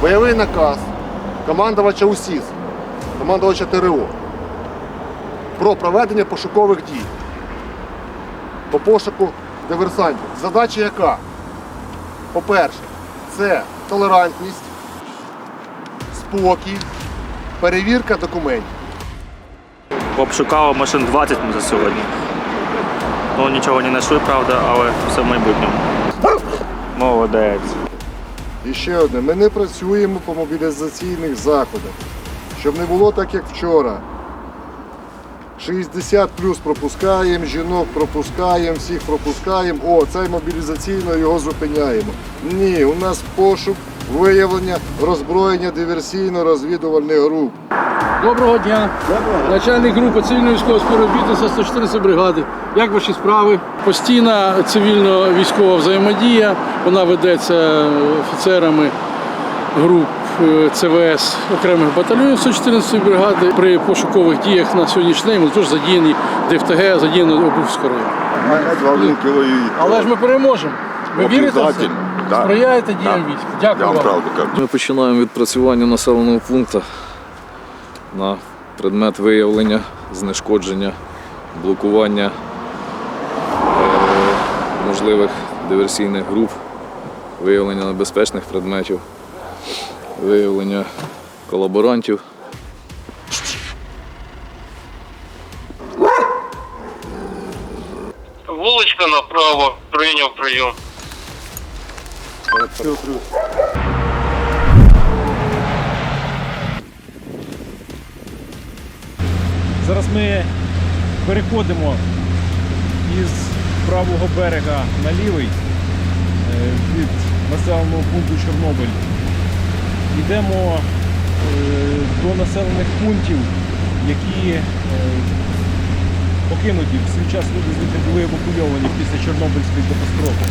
Бойовий наказ командувача УСІС, командувача ТРО про проведення пошукових дій по пошуку диверсантів. Задача яка? По-перше, це толерантність, спокій, перевірка документів. Обшукали машин 20 ми за сьогодні. Ну нічого не знайшли, правда, але все в майбутньому. Молодець. І ще одне, ми не працюємо по мобілізаційних заходах, щоб не було так, як вчора. 60 плюс пропускаємо, жінок пропускаємо, всіх пропускаємо. О, цей мобілізаційно його зупиняємо. Ні, у нас пошук, виявлення, роззброєння диверсійно-розвідувальних груп. Доброго дня. Начальник групи цивільного військового співробітництва 114 бригади. Як ваші справи? Постійна цивільно-військова взаємодія. Вона ведеться офіцерами груп е, ЦВС окремих батальйонів 114 бригади. При пошукових діях на сьогоднішній день ми теж задіяні ДФТГ, задіяно Обувського району. Але ж ми переможемо. Ви вірите в це? Сприяєте діям військ. Дякую вам. Ми починаємо відпрацювання населеного пункту на предмет виявлення, знешкодження, блокування е, можливих диверсійних груп, виявлення небезпечних предметів, виявлення колаборантів. Вуличка направо, прийняв прийом. Зараз ми переходимо із правого берега на лівий е, від населеного пункту Чорнобиль. Йдемо е, до населених пунктів, які е, покинуті. В свій час люди звідти були евакуйовані після Чорнобильської катастрофи.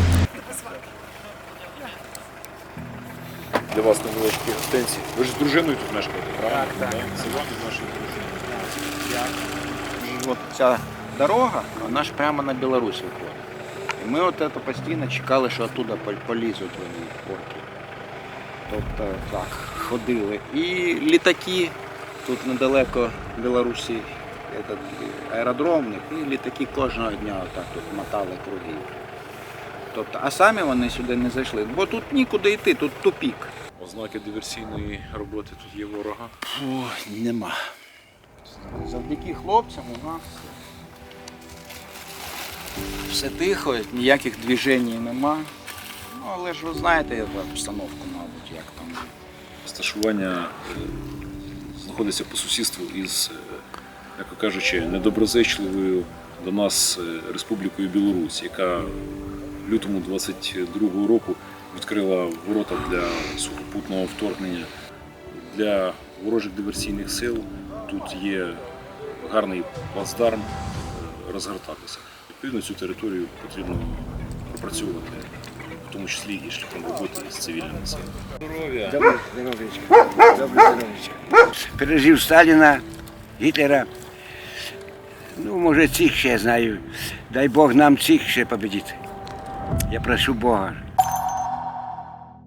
для вас невеличкі гостинці. Ви ж з дружиною тут мешкаєте, правильно? Так, так. Вам від вашої дружини. І от ця дорога, вона ж прямо на Білорусь виходить. І ми от це постійно чекали, що оттуда полізуть вони орки. Тобто так, ходили. І літаки тут недалеко Білорусі, этот, аеродром, і літаки кожного дня отак тут мотали круги. Тобто, а самі вони сюди не зайшли, бо тут нікуди йти, тут тупік. Ознаки диверсійної роботи тут є ворога. О, нема. Завдяки хлопцям у нас все тихо, ніяких движень нема. Ну, але ж ви знаєте обстановку, мабуть, як там. Розташування е, знаходиться по сусідству із, е, як кажучи, недоброзичливою до нас е, Республікою Білорусь, яка в лютому 22-го року відкрила ворота для сухопутного вторгнення для ворожих диверсійних сил. Тут є гарний плацдарм е, розгортатися. Відповідно, цю територію потрібно пропрацьовувати, в тому числі і шляхом роботи з цивільним населенням. пережив Сталіна, Гітлера. Ну, може, цих ще знаю. Дай Бог нам цих ще победити. Я прошу Бога.